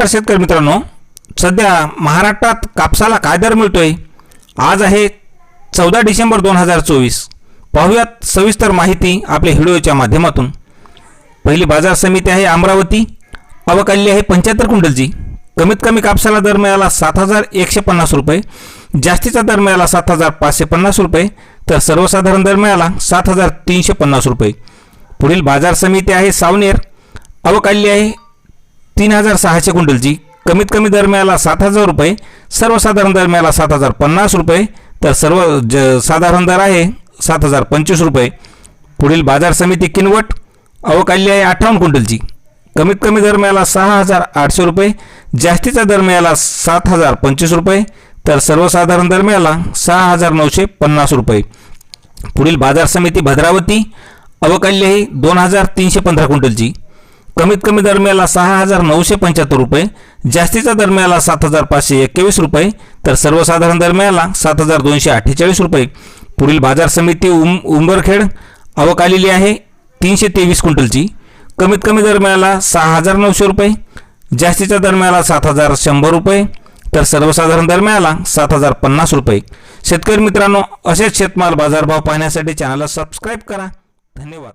नमस्कार शेतकरी मित्रांनो. सध्या महाराष्ट्रात कापसाला काय दर मिळतोय? आज आहे चौदा डिसेंबर दोन हजार चोवीस. पाहूयात सविस्तर माहिती आपल्या व्हिडिओच्या माध्यमातून. पहिली बाजार समिती आहे अमरावती. अवकाली आहे पंच्याहत्तर क्विंटलची. कमीत कमी कापसाला दर मिळाला सात हजार एकशे पन्नास रुपये. जास्तीचा दर मिळाला सात हजार पाचशे पन्नास रुपये. तर सर्वसाधारण दर मिळाला सात हजार तीनशे पन्नास रुपये. पुढील बाजार समिती आहे सावनेर. अवकाली आहे तीन हजार सहाशे क्विंटलची कमीत कमी दरम्याला सात हजार रुपये सर्वसाधारण दरम्याला सात हजार पन्नास रुपये तर सर्व ज साधारण दर आहे सात हजार पंचवीस रुपये. पुढील बाजार समिती किनवट अवकाली आहे अठ्ठावन्न क्विंटलची कमीत कमी दर मिळाला सहा हजार आठशे रुपये जास्तीचा दर मिळाला सात हजार पंचवीस रुपये तर सर्वसाधारण दर मिळाला सहा हजार नऊशे पन्नास रुपये. पुढील बाजार समिती भद्रावती अवकाल्य आहे दोन हजार तीनशे पंधरा क्विंटलची कमीत कमी दरम्याला सहा हजार नऊशे पंच्याहत्तर रुपये जास्तीचा दरम्याला सात हजार पाचशे एकवीस रुपये तर सर्वसाधारण दरम्याला सात हजार दोनशे अठ्ठेचाळीस रुपये. पुढील बाजार समिती उम उंबरखेड आवक आलेली आहे तीनशे तेवीस क्विंटलची. कमीत कमी दरम्याला सहा हजार नऊशे रुपये जास्तीच्या दरम्याला सात हजार शंभर रुपये तर सर्वसाधारण दरम्याला सात हजार पन्नास रुपये. शेतकरी मित्रांनो असेच शेतमाल बाजारभाव पाहण्यासाठी चॅनलला सबस्क्राईब करा. धन्यवाद.